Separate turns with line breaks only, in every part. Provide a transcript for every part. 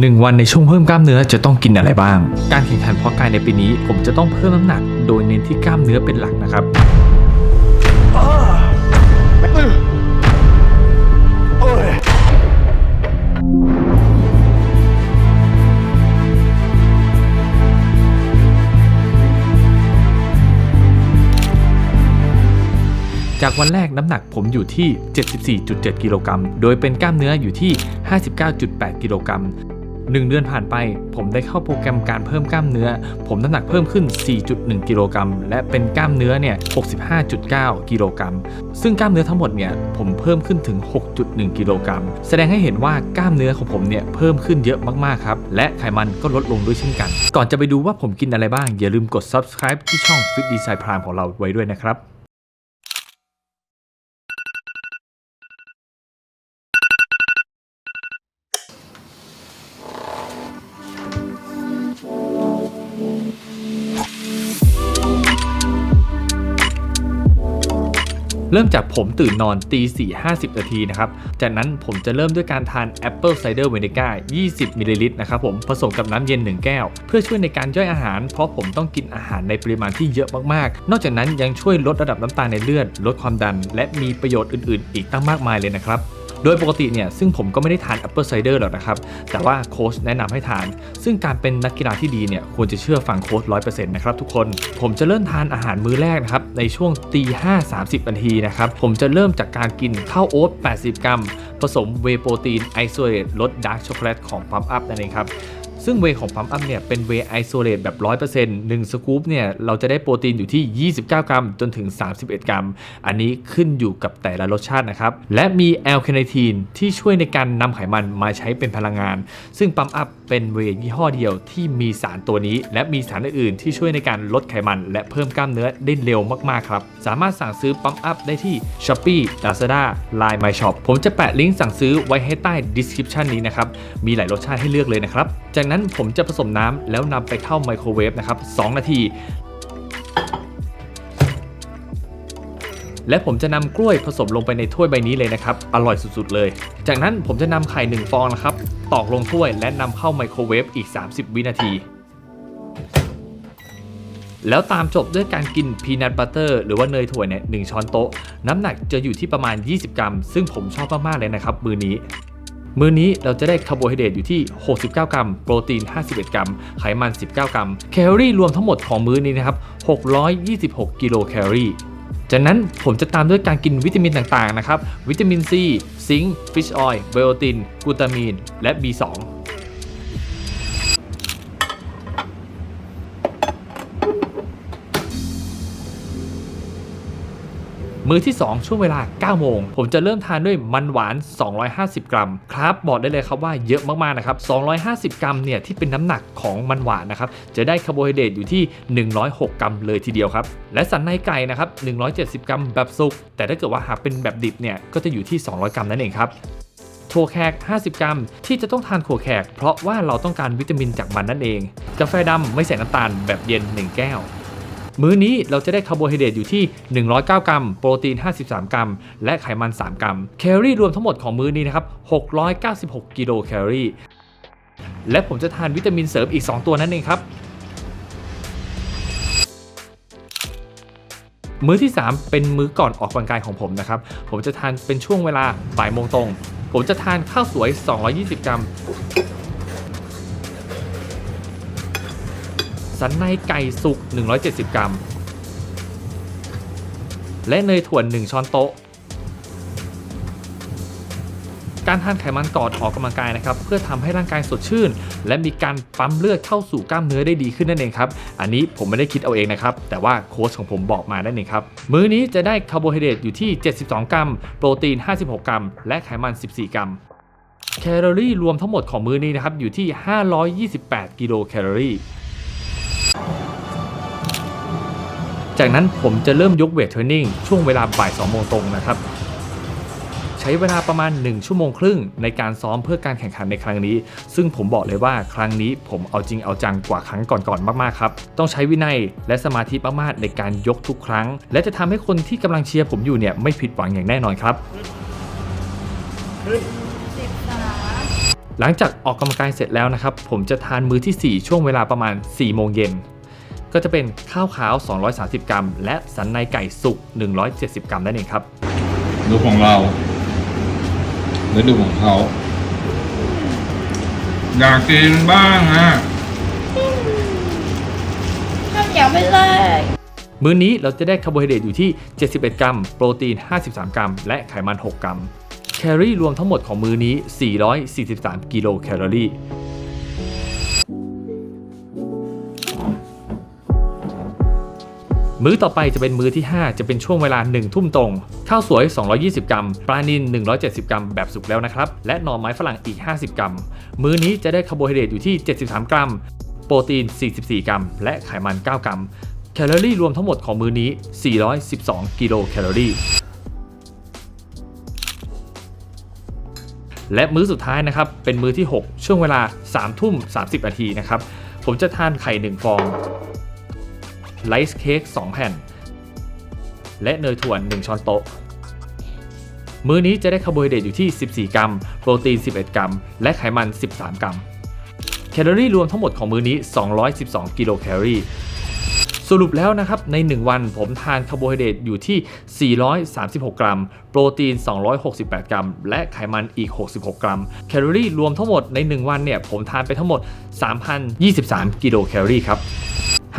1 วันในช่วงเพิ่มกล้ามเนื้อจะต้องกินอะไรบ้าง การแข่งขันเพาะกายในปีนี้ ผมจะต้องเพิ่มน้ำหนัก โดยเน้นที่กล้ามเนื้อเป็นหลักนะครับ จากวันแรกน้ำหนักผมอยู่ที่ 74.7 กิโลกรัม โดยเป็นกล้ามเนื้ออยู่ที่ 59.8 กิโลกรัม 1 เดือนผ่านไป ผมได้เข้าโปรแกรมการเพิ่มกล้ามเนื้อ ผมน้ำหนักเพิ่มขึ้น 4.1 กิโลกรัม และเป็นกล้ามเนื้อเนี่ย 65.9 กิโลกรัม ซึ่งกล้ามเนื้อทั้งหมดเนี่ย ผมเพิ่มขึ้นถึง 6.1 กิโลกรัม แสดงให้เห็นว่ากล้ามเนื้อของผมเนี่ยเพิ่มขึ้นเยอะมากๆครับ และไขมันก็ลดลงด้วยเช่นกัน ก่อนจะไปดูว่าผมกินอะไรบ้าง อย่าลืมกด subscribe ที่ช่อง Fit Design Prime ของเราไว้ด้วยนะครับ เริ่มจากผมตื่นนอนตีสี่ห้าสิบนาทีนะครับ จากนั้นผมจะเริ่มด้วยการทาน Apple Cider Vinegar 20มิลลิลิตรนะครับผมผสมกับน้ำเย็น 1 แก้ว เพื่อช่วยในการย่อยอาหาร เพราะผมต้องกินอาหารในปริมาณที่เยอะมากๆ นอกจากนั้นยังช่วยลดระดับน้ำตาลในเลือด ลดความดัน และมีประโยชน์อื่น ๆ อีกตั้งมากมายเลยนะครับ โดยปกติเนี่ยซึ่งผมก็ไม่ได้ทานแอปเปิลไซเดอร์หรอกนะครับ แต่ว่าโค้ชแนะนำให้ทาน ซึ่งการเป็นนักกีฬาที่ดีเนี่ยควรจะเชื่อฟังโค้ชร้อยเปอร์เซ็นต์นะครับทุกคน ผมจะเริ่มทานอาหารมื้อแรกนะครับในช่วงตีห้าสามสิบนาทีนะครับผมจะเริ่มจากการกินข้าวโอ๊ต80 กรัม ผสมเวโปรตีนไอโซเลตรสดาร์กช็อกโกแลตของปั๊มอัพนั่นเองครับ ซึ่งเวของปั๊มอัพเนี่ยเป็นเวไอโซเลตแบบ 100% 1 สกู๊ปเนี่ยเราจะได้โปรตีนอยู่ที่ 29 กรัม จนถึง 31 กรัม อันนี้ขึ้นอยู่กับแต่ละรสชาตินะครับ และมีแอลคาเนทีนที่ช่วยในการนำไขมันมาใช้เป็นพลังงาน ซึ่งปั๊มอัพเป็นเวย์ยี่ห้อเดียวที่มีสารตัวนี้ และมีสารอื่นๆที่ช่วยในการลดไขมันและเพิ่มกล้ามเนื้อได้เร็วมากๆครับสามารถสั่งซื้อปั๊มอัพได้ที่ Shopee Lazada Line My Shop ผมจะแปะลิงก์สั่งซื้อไว้ให้ใต้ description นี้นะครับมีหลายรสชาติให้เลือกเลยนะครับจากนั้นผมจะผสมน้ำแล้วนำไปเข้าไมโครเวฟนะครับ2นาที และผมจะนำกล้วยผสมลงไปในถ้วยใบนี้เลยนะครับ อร่อยสุดๆเลย จากนั้นผมจะนำไข่ 1 ฟองนะครับ ตอกลงถ้วยและนำเข้าไมโครเวฟอีก 30 วินาทีแล้วตามจบด้วยการกินพีนัทบัตเตอร์หรือว่าเนยถั่วเนี่ยหช้อนโต๊ะ น้ำหนักจะอยู่ที่ประมาณ 20 กรัม ซึ่งผมชอบมาก ๆ เลยนะครับ มือนี้ มื้อนี้เราจะได้คาร์โบไฮเดรตอยู่ที่ 69 กรัม โปรตีน 51 กรัม ไขมัน 19 กรัม แคลอรี่รวมทั้งหมดของมื้อนี้นะครับ 626 กิโลแคลอรี่ จากนั้นผมจะตามด้วยการกินวิตามินต่างๆนะครับ วิตามินซี ซิงค์ ฟิชออยล์ ไบโอติน กูตามีน และ B2 มื้อที่ 2 ช่วงเวลา 9 โมง ผมจะเริ่มทานด้วยมันหวาน 250 กรัม ครับบอกได้เลยครับว่าเยอะมากๆนะครับ 250 กรัมเนี่ยที่เป็นน้ำหนักของมันหวานนะครับจะได้คาร์โบไฮเดรตอยู่ที่ 106 กรัมเลยทีเดียวครับ และสันในไก่นะครับ170 กรัมแบบสุก แต่ถ้าเกิดว่าหากเป็นแบบดิบเนี่ยก็จะอยู่ที่ 200 กรัมนั่นเองครับถั่วแขก 50 กรัม ที่จะต้องทานถั่วแขก เพราะว่าเราต้องการวิตามินจากมันนั่นเอง กาแฟดำไม่ใส่น้ำตาลแบบเย็น 1 แก้ว มื้อนี้เราจะได้คาร์โบไฮเดรตอยู่ที่ 109 กรัม โปรตีน 53 กรัม และไขมัน 3 กรัม แคลอรี่รวมทั้งหมดของมื้อนี้นะครับ 696 กิโลแคลอรี่ และผมจะทานวิตามินเสริมอีก 2 ตัวนั่นเองครับ มื้อที่ 3 เป็นมื้อก่อนออกกำลังกายของผมนะครับ ผมจะทานเป็นช่วงเวลาบ่ายโมงตรง ผมจะทานข้าวสวย 220 กรัม สันในไก่สุก 170 กรัม และเนยถั่ว1ช้อนโต๊ะ การทานไขมันก่อนออกกำลังกายนะครับ เพื่อทำให้ร่างกายสดชื่น และมีการปั๊มเลือดเข้าสู่กล้ามเนื้อได้ดีขึ้นนั่นเองครับ อันนี้ผมไม่ได้คิดเอาเองนะครับ แต่ว่าโค้ชของผมบอกมานั่นเองครับ มื้อนี้จะได้คาร์โบไฮเดรตอยู่ที่ 72 กรัม โปรตีน 56 กรัม และไขมัน 14 กรัมแคลอรี่รวมทั้งหมดของมื้อนี้นะครับอยู่ที่ 528 กิโลแคลอรี่ จากนั้นผมจะเริ่มยกเวทเทรนนิ่งช่วงเวลาบ่าย2โมงตรงนะครับ ใช้เวลาประมาณ 1 ชั่วโมงครึ่งในการซ้อมเพื่อการแข่งขันในครั้งนี้ ซึ่งผมบอกเลยว่าครั้งนี้ผมเอาจริงเอาจังกว่าครั้งก่อนๆมากๆครับ ต้องใช้วินัยและสมาธิมากๆในการยกทุกครั้ง และจะทำให้คนที่กำลังเชียร์ผมอยู่เนี่ยไม่ผิดหวังอย่างแน่นอนครับหลังจากออกกำลังกายเสร็จแล้วนะครับ ผมจะทานมื้อทีสี่4 ช่วงเวลาประมาณ 4 โมงเย็น ก็จะเป็นข้าวขาว 230 กรัม และสันในไก่สุก 170 กรัมนั่นเองครับ
ดูของเราแล้วดูของเขา อยากกินบ้างอะ
ข้าวเหนียวไปเลย
มื้อนี้เราจะได้คาร์โบไฮเดรตอยู่ที่ 71 กรัม โปรตีน 53 กรัม และไขมัน 6 กรัม แคลอรี่รวมทั้งหมดของมื้อนี้ 443 กิโลแคลอรี่ มื้อต่อไปจะเป็นมื้อที่ 5 จะเป็นช่วงเวลา 1 ทุ่มตรง ข้าวสวย 220 กรัม ปลานิล170 กรัม แบบสุกแล้วนะครับ และหน่อไม้ฝรั่งอีก 50 กรัม มื้อนี้จะได้คาร์โบไฮเดรตอยู่ที่ 73 กรัม โปรตีน 44 กรัม และไขมัน 9 กรัม แคลอรี่รวมทั้งหมดของมื้อนี้ 412 กิโลแคลอรี่และมื้อสุดท้ายนะครับ เป็นมื้อที่ 6 ช่วงเวลา 3 ทุ่ม 30 นาทีนะครับ ผมจะทานไข่ 1 ฟอง ไลซ์เค้ก2แผ่น และเนยถั่ว1ช้อนโต๊ะ มื้อนี้จะได้คาร์โบไฮเดรตอยู่ที่ 14 กรัม โปรตีน 11 กรัม และไขมัน 13 กรัม แคลอรี่รวมทั้งหมดของมื้อนี้ 212 กิโลแคลอรี่ สรุปแล้วนะครับใน 1 วันผมทานคาร์โบไฮเดรตอยู่ที่ 436 กรัม โปรตีน 268 กรัม และไขมันอีก 66 กรัม แคลอรี่รวมทั้งหมดใน 1 วันเนี่ยผมทานไปทั้งหมด 3,023 กิโลแคลอรี่ครับ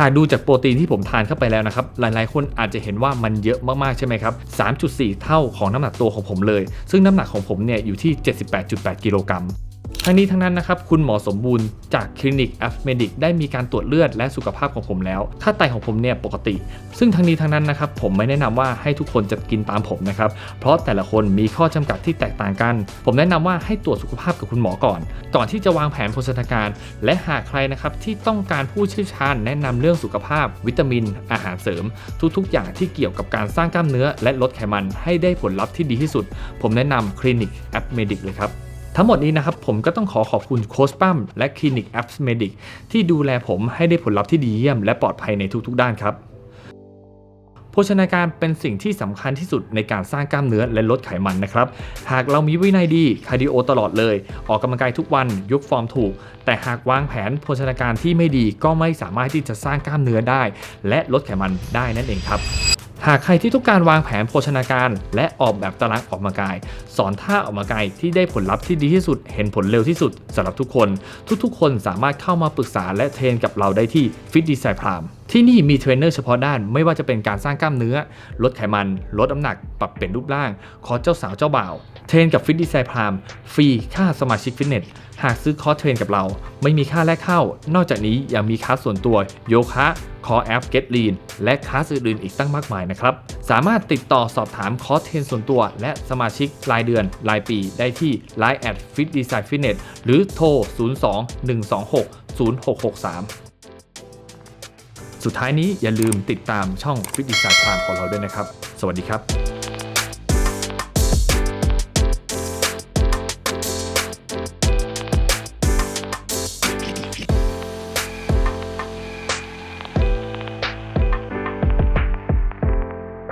หากดูจากโปรตีนที่ผมทานเข้าไปแล้วนะครับ หลายๆ คนอาจจะเห็นว่ามันเยอะมากๆ ใช่ไหมครับ 3.4 เท่าของน้ำหนักตัวของผมเลย ซึ่งน้ำหนักของผมเนี่ยอยู่ที่ 78.8 กิโลกรัม ทั้งนี้ทั้งนั้นนะครับคุณหมอสมบูรณ์จากคลินิกแอฟเมดิกได้มีการตรวจเลือดและสุขภาพของผมแล้ว ค่าไตของผมเนี่ยปกติ ซึ่งทั้งนี้ทั้งนั้นนะครับผมไม่แนะนำว่าให้ทุกคนจะกินตามผมนะครับเพราะแต่ละคนมีข้อจำกัดที่แตกต่างกัน ผมแนะนำว่าให้ตรวจสุขภาพกับคุณหมอก่อน ก่อนที่จะวางแผนโภชนาการ และหากใครนะครับที่ต้องการผู้เชี่ยวชาญแนะนำเรื่องสุขภาพ วิตามิน อาหารเสริม ทุกๆ อย่างที่เกี่ยวกับการสร้างกล้ามเนื้อ และลดไขมันให้ได้ผลลัพธ์ที่ดีที่สุด ผมแนะนำคลินิกแอปเมดิกเลยครับ ทั้งหมดนี้นะครับผมก็ต้องขอขอบคุณโค้ชปั้มและคลินิกแอปสเมดิกที่ดูแลผมให้ได้ผลลัพธ์ที่ดีเยี่ยมและปลอดภัยในทุกๆ ด้านครับโภชนาการเป็นสิ่งที่สำคัญที่สุดในการสร้างกล้ามเนื้อและลดไขมันนะครับ หากเรามีวินัยดีคาร์ดิโอตลอดเลย ออกกำลังกายทุกวันยกฟอร์มถูก แต่หากวางแผนโภชนาการที่ไม่ดีก็ไม่สามารถที่จะสร้างกล้ามเนื้อได้ และลดไขมันได้นั่นเองครับ หากใครที่ต้องการวางแผนโภชนาการ และออกแบบตารางออกมากาย สอนท่าออกมากายที่ได้ผลลัพธ์ที่ดีที่สุด เห็นผลเร็วที่สุดสำหรับทุกคน ทุกๆ คนสามารถเข้ามาปรึกษาและเทรนกับเราได้ที่ฟิตดีไซน์พราม ที่นี่มีเทรนเนอร์เฉพาะด้านไม่ว่าจะเป็นการสร้างกล้ามเนื้อ ลดไขมัน ลดน้ำหนัก ปรับเปลี่ยนรูปร่าง คอร์สเจ้าสาวเจ้าบ่าวเทรนกับ Fit Design Prime ฟรีค่าสมาชิกฟิตเนสหากซื้อคอร์สเทรนกับเรา ไม่มีค่าแรกเข้า นอกจากนี้ยังมีคลาสส่วนตัว โยคะคอแอป Get Lean และคลาสอื่นๆอีกตั้งมากมายนะครับ สามารถติดต่อสอบถามคอร์สเทรนส่วนตัว และสมาชิกรายเดือน รายปีได้ที่ Line at Fit Design Fitness หรือโทร 02 126 0663 สุดท้ายนี้อย่าลืมติดตามช่อง Fit Design Prime ของเราด้วยนะครับ สวัสดีครับ